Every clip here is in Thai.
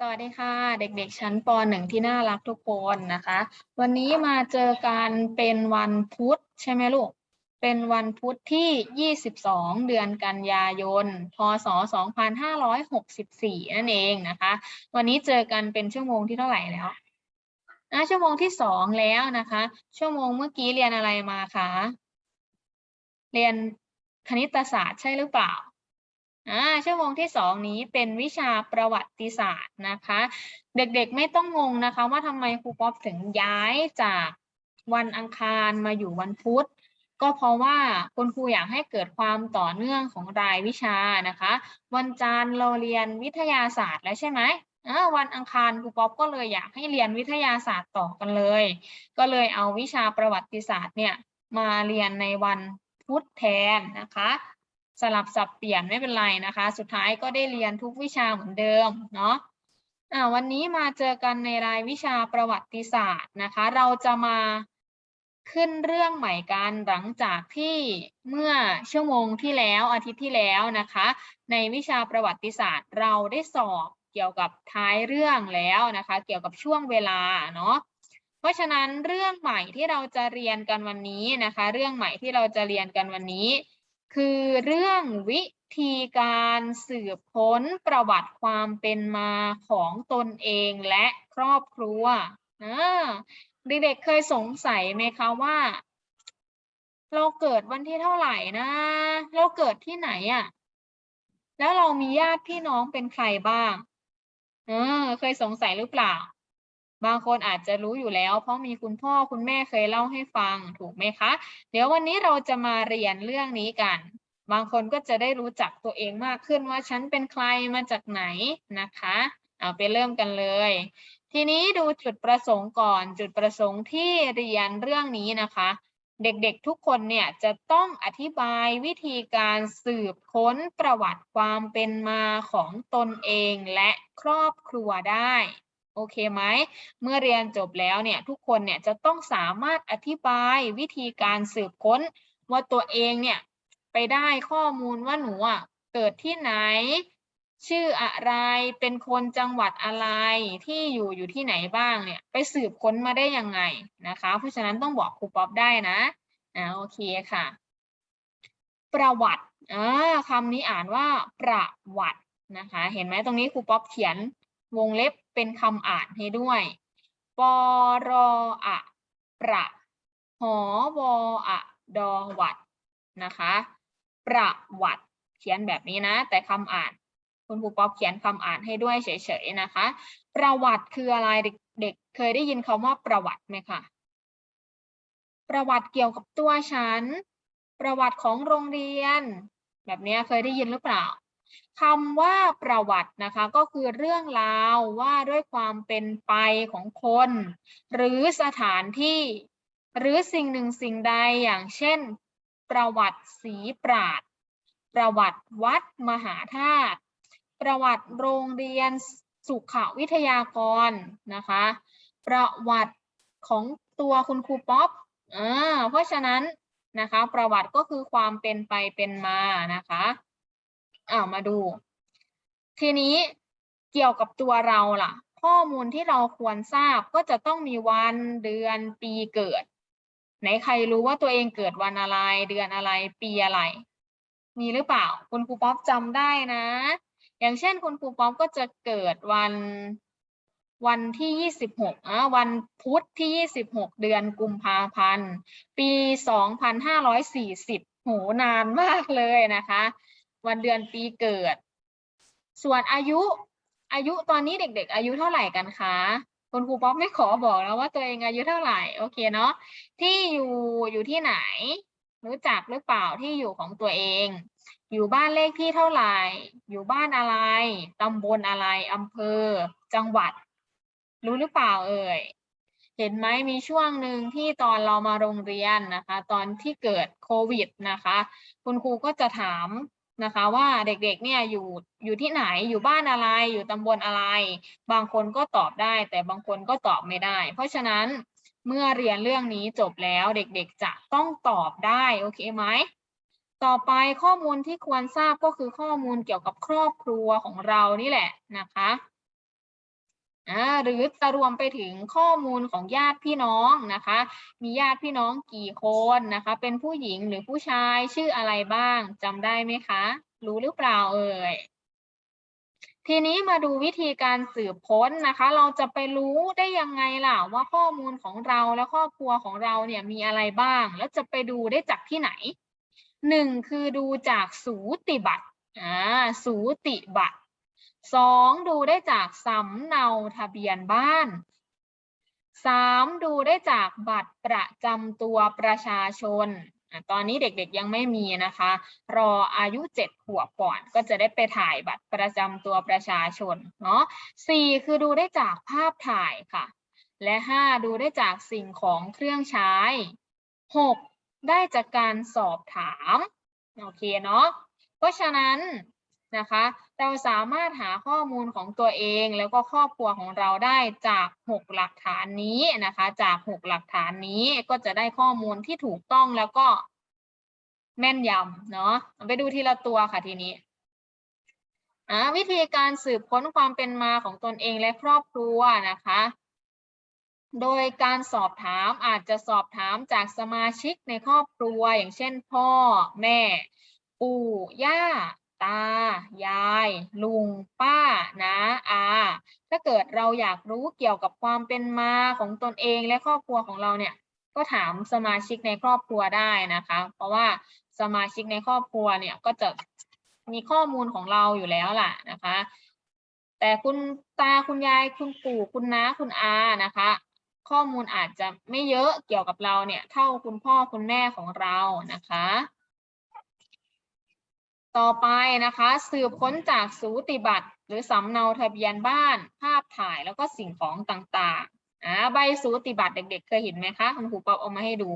สวัสดีค่ะ เด็กๆ ชั้นป .1 ที่น่ารักทุกคนนะคะ วันนี้มาเจอกันเป็นวันพุธใช่ไหมลูก เป็นวันพุธที่ 22 เดือนกันยายน พศ 2564 นั่นเองนะคะ วันนี้เจอกันเป็นชั่วโมงที่เท่าไหร่แล้วอะชั่วโมงที่สองแล้วนะคะ ชั่วโมงเมื่อกี้เรียนอะไรมาคะ เรียนคณิตศาสตร์ใช่หรือเปล่า อ่าชั่วโมงที่สองนี้เป็นวิชาประวัติศาสตร์นะคะ เด็กๆไม่ต้องงงนะคะ ว่าทำไมครูป๊อปถึงย้ายจากวันอังคารมาอยู่วันพุธก็เพราะว่าคุณครูอยากให้เกิดความต่อเนื่องของรายวิชานะคะ วันจันทร์เราเรียนวิทยาศาสตร์แล้วใช่ไหมวันอังคารครูป๊อปก็เลยอยากให้เรียนวิทยาศาสตร์ต่อกันเลย ก็เลยเอาวิชาประวัติศาสตร์เนี่ยมาเรียนในวันพุธแทนนะคะ สลับสับเปลี่ยนไม่เป็นไรนะคะ สุดท้ายก็ได้เรียนทุกวิชาเหมือนเดิมเนาะอ่าวันนี้มาเจอกันในรายวิชาประวัติศาสตร์นะคะ เราจะมาขึ้นเรื่องใหม่กันหลังจากที่เมื่อชั่วโมงที่แล้วอาทิตย์ที่แล้วนะคะ ในวิชาประวัติศาสตร์เราได้สอบเกี่ยวกับท้ายเรื่องแล้วนะคะ เกี่ยวกับช่วงเวลาเนาะเพราะฉะนั้นเรื่องใหม่ที่เราจะเรียนกันวันนี้นะคะ เรื่องใหม่ที่เราจะเรียนกันวันนี้ คือเรื่องวิธีการสืบค้นประวัติความเป็นมาของตนเองและครอบครัวเด็กๆเคยสงสัยไหมคะว่า เราเกิดวันที่เท่าไหร่นะ เราเกิดที่ไหนอะ่ะ แล้วเรามีญาติพี่น้องเป็นใครบ้าง เออ เคยสงสัยหรือเปล่า บางคนอาจจะรู้อยู่แล้ว เพราะมีคุณพ่อคุณแม่เคยเล่าให้ฟังถูกไหมคะ เดี๋ยววันนี้เราจะมาเรียนเรื่องนี้กัน บางคนก็จะได้รู้จักตัวเองมากขึ้นว่าฉันเป็นใครมาจากไหนนะคะเอาไปเริ่มกันเลย ทีนี้ดูจุดประสงค์ก่อน จุดประสงค์ที่เรียนเรื่องนี้นะคะ เด็กๆทุกคนเนี่ยจะต้องอธิบายวิธีการสืบค้นประวัติความเป็นมาของตนเองและครอบครัวได้ โอเคไหม เมื่อเรียนจบแล้วเนี่ยทุกคนเนี่ยจะต้องสามารถอธิบายวิธีการสืบค้น ว่าตัวเองเนี่ยไปได้ข้อมูลว่าหนูอะเกิดที่ไหน ชื่ออะไรเป็นคนจังหวัดอะไรที่อยู่อยู่ที่ไหนบ้างเนี่ยไปสืบค้นมาได้ยังไงนะคะ เพราะฉะนั้นต้องบอกครูป๊อปได้นะอ่าโอเคค่ะ ประวัติอ่าคำนี้อ่านว่าประวัตินะคะ เห็นไหมตรงนี้ครูป๊อปเขียน วงเล็บเป็นคำอ่านให้ด้วยปรอะประหอวอะดอวัดนะคะ ประวัติเขียนแบบนี้นะ แต่คำอ่าน คุณครูป๊อปเขียนคำอ่านให้ด้วยเฉยๆนะคะ ประวัติคืออะไรเด็กๆเคยได้ยินคำว่าประวัติไหมคะประวัติเกี่ยวกับตัวฉัน ประวัติของโรงเรียน แบบนี้เคยได้ยินหรือเปล่า คำว่าประวัตินะคะ ก็คือเรื่องราวว่าด้วยความเป็นไปของคน หรือสถานที่ หรือสิ่งหนึ่งสิ่งใดอย่างเช่น ประวัติศรีปราด ประวัติวัดมหาธาตุประวัติโรงเรียนสุขวิทยากรนะคะ ประวัติของตัวคุณครูป๊อปอ่าเพราะฉะนั้นนะคะ ประวัติก็คือความเป็นไปเป็นมานะคะ อ่ามาดู ทีนี้เกี่ยวกับตัวเราล่ะ ข้อมูลที่เราควรทราบก็จะต้องมีวันเดือนปีเกิด ไหนใครรู้ว่าตัวเองเกิดวันอะไร เดือนอะไรปีอะไร มีหรือเปล่า คุณครูป๊อปจำได้นะ อย่างเช่นคุณครูป๊อปก็จะเกิดวันวันที่ยี่สิบหกอะวันพุธที่ยี่สิบหกเดือนกุมภาพันธ์ ปีสองพันห้าร้อยสี่สิบโหนานมากเลยนะคะ วันเดือนปีเกิด ส่วนอายุอายุตอนนี้เด็ก ๆ อายุเท่าไหร่กันคะคุณครูป๊อปไม่ขอบอกแล้วว่าตัวเองอายุเท่าไหร่โอเคเนาะที่อยู่อยู่ที่ไหน รู้จักหรือเปล่าที่อยู่ของตัวเอง อยู่บ้านเลขที่เท่าไหร่ อยู่บ้านอะไรตำบลอะไรอำเภอ จังหวัด รู้หรือเปล่าเอ่ยเห็นไหมมีช่วงหนึ่งที่ตอนเรามาโรงเรียนนะคะ ตอนที่เกิดโควิดนะคะ คุณครูก็จะถาม นะคะว่าเด็กๆเนี่ยอยู่อยู่ที่ไหนอยู่บ้านอะไรอยู่ตำบลอะไร บางคนก็ตอบได้ แต่บางคนก็ตอบไม่ได้ เพราะฉะนั้นเมื่อเรียนเรื่องนี้จบแล้วเด็กๆจะต้องตอบได้โอเคไหมต่อไปข้อมูลที่ควรทราบก็คือข้อมูลเกี่ยวกับครอบครัวของเรานี่แหละนะคะ หรือจะรวมไปถึงข้อมูลของญาติพี่น้องนะคะ มีญาติพี่น้องกี่คนนะคะ เป็นผู้หญิงหรือผู้ชายชื่ออะไรบ้างจำได้ไหมคะ รู้หรือเปล่าเอ่ยทีนี้มาดูวิธีการสืบค้นนะคะ เราจะไปรู้ได้ยังไงล่ะว่าข้อมูลของเราและครอบครัวของเราเนี่ยมีอะไรบ้าง แล้วจะไปดูได้จากที่ไหนหนึ่งคือดูจากสูติบัตรอ่าสูติบัตร สองดูได้จากสำเนาทะเบียนบ้านสามดูได้จากบัตรประจำตัวประชาชน ตอนนี้เด็กๆยังไม่มีนะคะ รออายุเจ็ดขวบก่อน ก็จะได้ไปถ่ายบัตรประจำตัวประชาชนเนาะสี่คือดูได้จากภาพถ่ายค่ะ และห้าดูได้จากสิ่งของเครื่องใช้หกได้จากการสอบถาม โอเคเนาะ เพราะฉะนั้น นะคะ เราสามารถหาข้อมูลของตัวเองแล้วก็ครอบครัวของเราได้จากหกหลักฐานนี้นะคะ จากหกหลักฐานนี้ก็จะได้ข้อมูลที่ถูกต้องแล้วก็แม่นยำเนาะไปดูทีละตัวค่ะทีนี้วิธีการสืบค้นความเป็นมาของตนเองและครอบครัวนะคะ โดยการสอบถามอาจจะสอบถามจากสมาชิกในครอบครัว อย่างเช่น พ่อ แม่ ปู่ ย่า ตา ยาย ลุง ป้า นะอา ถ้าเกิดเราอยากรู้เกี่ยวกับความเป็นมาของตนเองและครอบครัวของเราเนี่ย ก็ถามสมาชิกในครอบครัวได้นะคะ เพราะว่าสมาชิกในครอบครัวเนี่ยก็จะมีข้อมูลของเราอยู่แล้วล่ะนะคะ แต่คุณตาคุณยายคุณปู่คุณน้าคุณอานะคะ ข้อมูลอาจจะไม่เยอะเกี่ยวกับเราเนี่ย เท่าคุณพ่อคุณแม่ของเรานะคะ ต่อไปนะคะ สืบค้นจากสูติบัตร หรือสำเนาทะเบียนบ้าน ภาพถ่ายแล้วก็สิ่งของต่างๆอ่าใบสูติบัตรเด็ก ๆ เคยเห็นไหมคะคุณครูป๊อปเอามาให้ดู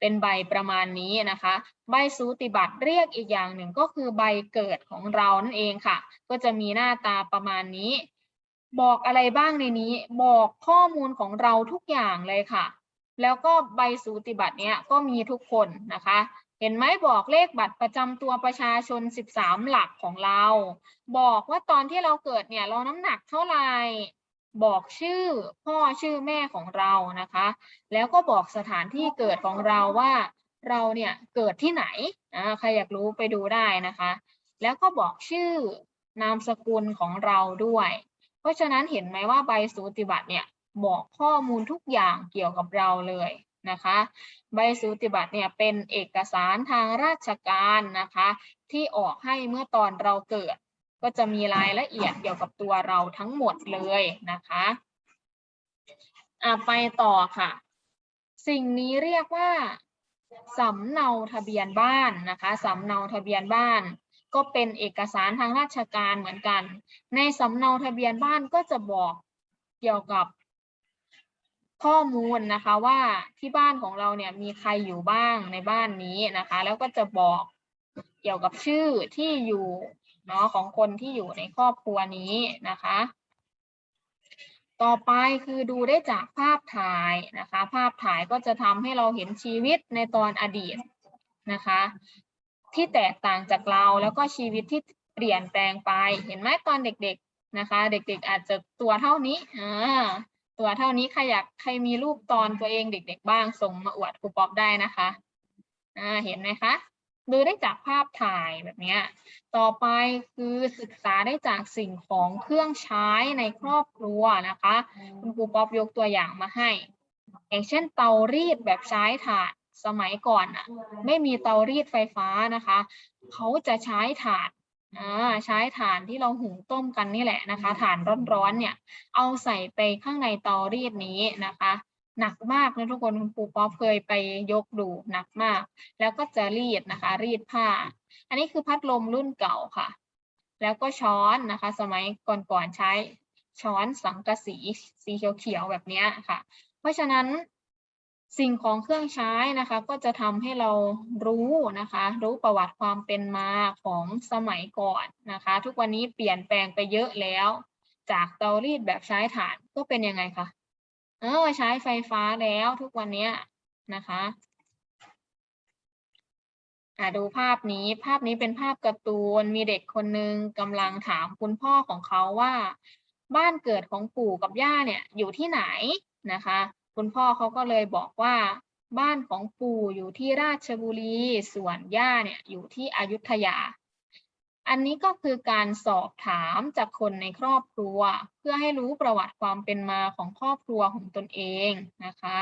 เป็นใบประมาณนี้นะคะ ใบสูติบัตรเรียกอีกอย่างหนึ่งก็คือใบเกิดของเรานั่นเองค่ะ ก็จะมีหน้าตาประมาณนี้ บอกอะไรบ้างในนี้ บอกข้อมูลของเราทุกอย่างเลยค่ะ แล้วก็ใบสูติบัตรเนี้ยก็มีทุกคนนะคะ เห็นไหมบอกเลขบัตรประจำตัวประชาชน 13 หลักของเรา บอกว่าตอนที่เราเกิดเนี่ยเราน้ำหนักเท่าไหร่บอกชื่อพ่อชื่อแม่ของเรานะคะ แล้วก็บอกสถานที่เกิดของเราว่าเราเนี่ยเกิดที่ไหนอ่าใครอยากรู้ไปดูได้นะคะ แล้วก็บอกชื่อนามสกุลของเราด้วย เพราะฉะนั้นเห็นไหมว่าใบสูติบัตรเนี่ยบอกข้อมูลทุกอย่างเกี่ยวกับเราเลย นะคะ ใบสูติบัตรเนี่ยเป็นเอกสารทางราชการนะคะ ที่ออกให้เมื่อตอนเราเกิด ก็จะมีรายละเอียดเกี่ยวกับตัวเราทั้งหมดเลยนะคะอะไปต่อค่ะ สิ่งนี้เรียกว่าสำเนาทะเบียนบ้านนะคะสำเนาทะเบียนบ้าน ก็เป็นเอกสารทางราชการเหมือนกัน ในสำเนาทะเบียนบ้านก็จะบอกเกี่ยวกับ ข้อมูลนะคะว่าที่บ้านของเราเนี่ยมีใครอยู่บ้างในบ้านนี้นะคะ แล้วก็จะบอกเกี่ยวกับชื่อที่อยู่เนาะของคนที่อยู่ในครอบครัวนี้นะคะ ต่อไปคือดูได้จากภาพถ่ายนะคะ ภาพถ่ายก็จะทำให้เราเห็นชีวิตในตอนอดีตนะคะ ที่แตกต่างจากเราแล้วก็ชีวิตที่เปลี่ยนแปลงไป เห็นไหมตอนเด็กๆนะคะ เด็กๆอาจจะตัวเท่านี้อ่า ตัวเท่านี้ใครอยากใครมีรูปตอนตัวเองเด็ก ๆ บ้างส่งมาอวดครูป๊อปได้นะคะอ่าเห็นไหมคะดูได้จากภาพถ่ายแบบนี้ ต่อไปคือศึกษาได้จากสิ่งของเครื่องใช้ในครอบครัวนะคะ คุณครูป๊อปยกตัวอย่างมาให้ อย่างเช่นเตารีดแบบใช้ถ่านสมัยก่อนอะไม่มีเตารีดไฟฟ้านะคะ เขาจะใช้ถ่าน ใช้ถ่านที่เราหุงต้มกันนี่แหละนะคะถ่านร้อนๆเนี่ย เอาใส่ไปข้างในเตารีดนี้นะคะ หนักมากนะทุกคนคุณครูป๊อปเคยไปยกดูหนักมาก แล้วก็จะรีดนะคะ รีดผ้า อันนี้คือพัดลมรุ่นเก่าค่ะ แล้วก็ช้อนนะคะ สมัยก่อนๆใช้ช้อนสังกะสีสีเขียวๆแบบเนี้ยค่ะ เพราะฉะนั้น สิ่งของเครื่องใช้นะคะ ก็จะทำให้เรารู้นะคะ รู้ประวัติความเป็นมาของสมัยก่อนนะคะ ทุกวันนี้เปลี่ยนแปลงไปเยอะแล้ว จากเตารีดแบบใช้ถ่านก็เป็นยังไงคะเออใช้ไฟฟ้าแล้วทุกวันนี้นะคะอ่าดูภาพนี้ภาพนี้เป็นภาพการ์ตูนมีเด็กคนหนึ่งกำลังถามคุณพ่อของเขาว่า บ้านเกิดของปู่กับย่าเนี่ยอยู่ที่ไหนนะคะ คุณพ่อเขาก็เลยบอกว่าบ้านของปู่อยู่ที่ราชบุรี ส่วนย่าเนี่ยอยู่ที่อยุธยา อันนี้ก็คือการสอบถามจากคนในครอบครัว เพื่อให้รู้ประวัติความเป็นมาของครอบครัวของตนเองนะคะ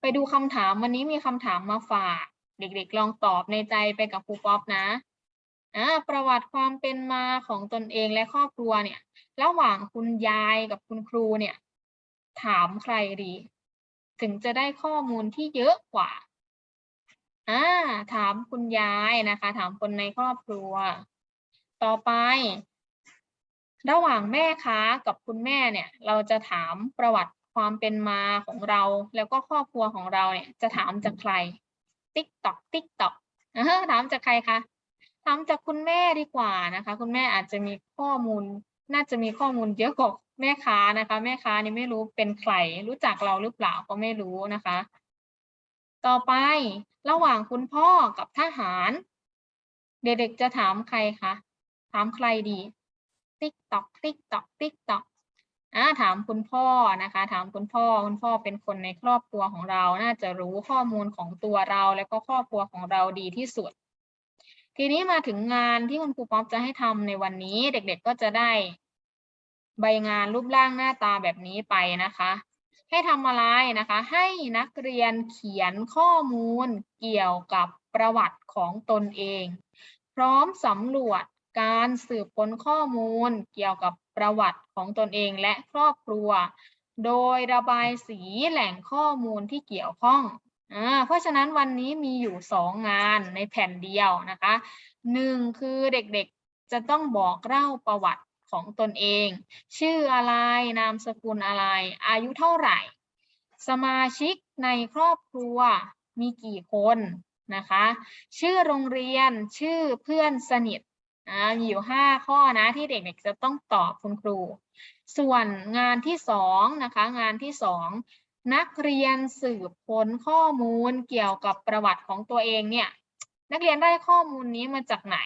ไปดูคำถามวันนี้มีคำถามมาฝาก เด็กๆลองตอบในใจไปกับครูป๊อปนะอ่าประวัติความเป็นมาของตนเองและครอบครัวเนี่ย ระหว่างคุณยายกับคุณครูเนี่ย ถามใครดี ถึงจะได้ข้อมูลที่เยอะกว่าอ่าถามคุณยายนะคะ ถามคนในครอบครัว ต่อไป ระหว่างแม่ค้ากับคุณแม่เนี่ย เราจะถามประวัติความเป็นมาของเรา แล้วก็ครอบครัวของเราเนี่ยจะถามจากใคร ติ๊กตอกติ๊กตอกถามจากใครคะถามจากคุณแม่ดีกว่านะคะ คุณแม่อาจจะมีข้อมูล น่าจะมีข้อมูลเยอะกว่า แม่ค้านะคะ แม่ค้านี่ไม่รู้เป็นใครรู้จักเราหรือเปล่าก็ไม่รู้นะคะ ต่อไประหว่างคุณพ่อกับทหาร เด็กๆจะถามใครคะถามใครดี ติ๊กตอกติ๊กตอกติ๊กตอกอ่าถามคุณพ่อนะคะ ถามคุณพ่อคุณพ่อเป็นคนในครอบครัวของเรา น่าจะรู้ข้อมูลของตัวเรา แล้วก็ครอบครัวของเราดีที่สุด ทีนี้มาถึงงานที่คุณครูป๊อปจะให้ทำในวันนี้ เด็กๆก็จะได้ ใบงานรูปร่างหน้าตาแบบนี้ไปนะคะ ให้ทำอะไรนะคะ ให้นักเรียนเขียนข้อมูลเกี่ยวกับประวัติของตนเอง พร้อมสำรวจการสืบค้นข้อมูลเกี่ยวกับประวัติของตนเองและครอบครัว โดยระบายสีแหล่งข้อมูลที่เกี่ยวข้องอ่าเพราะฉะนั้นวันนี้มีอยู่สองงานในแผ่นเดียวนะคะหนึ่งคือเด็กๆจะต้องบอกเล่าประวัติ ของตนเอง ชื่ออะไรนามสกุลอะไร อายุเท่าไหร่ สมาชิกในครอบครัวมีกี่คนนะคะ ชื่อโรงเรียนชื่อเพื่อนสนิทอ่ามีอยู่ห้าข้อนะที่เด็กๆจะต้องตอบคุณครู ส่วนงานที่สองนะคะงานที่สองนักเรียนสืบค้นข้อมูลเกี่ยวกับประวัติของตัวเองเนี่ยนักเรียนได้ข้อมูลนี้มาจากไหน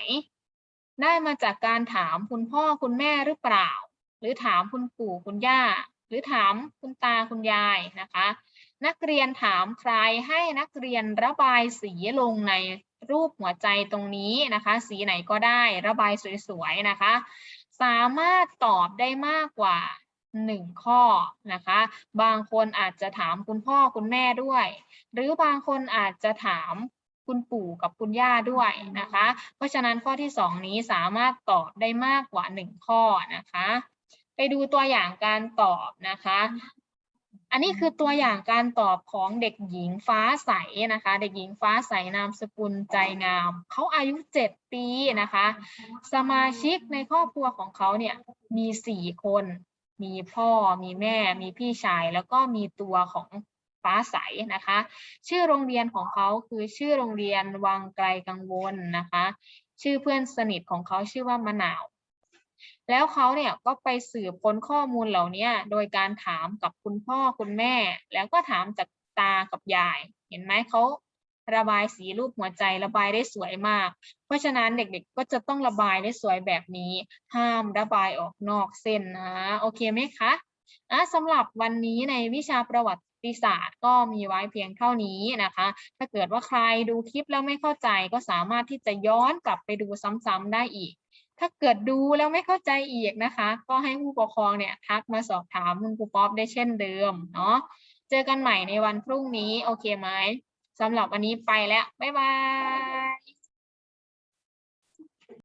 ได้มาจากการถามคุณพ่อคุณแม่หรือเปล่า หรือถามคุณปู่คุณย่า หรือถามคุณตาคุณยายนะคะ นักเรียนถามใครให้นักเรียนระบายสีลงในรูปหัวใจตรงนี้นะคะ สีไหนก็ได้ระบายสวยๆนะคะ สามารถตอบได้มากกว่าหนึ่งข้อนะคะ บางคนอาจจะถามคุณพ่อคุณแม่ด้วย หรือบางคนอาจจะถาม คุณปู่กับคุณย่าด้วยนะคะ เพราะฉะนั้นข้อที่สองนี้สามารถตอบได้มากกว่าหนึ่งข้อนะคะ ไปดูตัวอย่างการตอบนะคะ อันนี้คือตัวอย่างการตอบของเด็กหญิงฟ้าใสนะคะ เด็กหญิงฟ้าใสนามสกุลใจงาม เขาอายุเจ็ดปีนะคะ สมาชิกในครอบครัวของเขาเนี่ยมีสี่คน มีพ่อ มีแม่ มีพี่ชาย แล้วก็มีตัวของ ฟ้าใสนะคะ ชื่อโรงเรียนของเขาคือชื่อโรงเรียนวังไกลกังวลนะคะ ชื่อเพื่อนสนิทของเขาชื่อว่ามะนาว แล้วเขาเนี่ยก็ไปสืบค้นข้อมูลเหล่านี้โดยการถามกับคุณพ่อคุณแม่ แล้วก็ถามจากตากับยาย เห็นไหมเขาระบายสีรูปหัวใจระบายได้สวยมาก เพราะฉะนั้นเด็กๆ ก็จะต้องระบายได้สวยแบบนี้ ห้ามระบายออกนอกเส้นนะ โอเคไหมคะอะสำหรับวันนี้ในวิชาประวั ติศาสตร์ก็มีไว้เพียงเท่านี้นะคะ ถ้าเกิดว่าใครดูคลิปแล้วไม่เข้าใจก็สามารถที่จะย้อนกลับไปดูซ้ำๆได้อีก ถ้าเกิดดูแล้วไม่เข้าใจอีกนะคะ ก็ให้ผู้ปกครองเนี่ยทักมาสอบถามคุณครูป๊อปได้เช่นเดิมเนาะ เจอกันใหม่ในวันพรุ่งนี้โอเคไหมสำหรับวันนี้ไปแล้ว บ๊ายบาย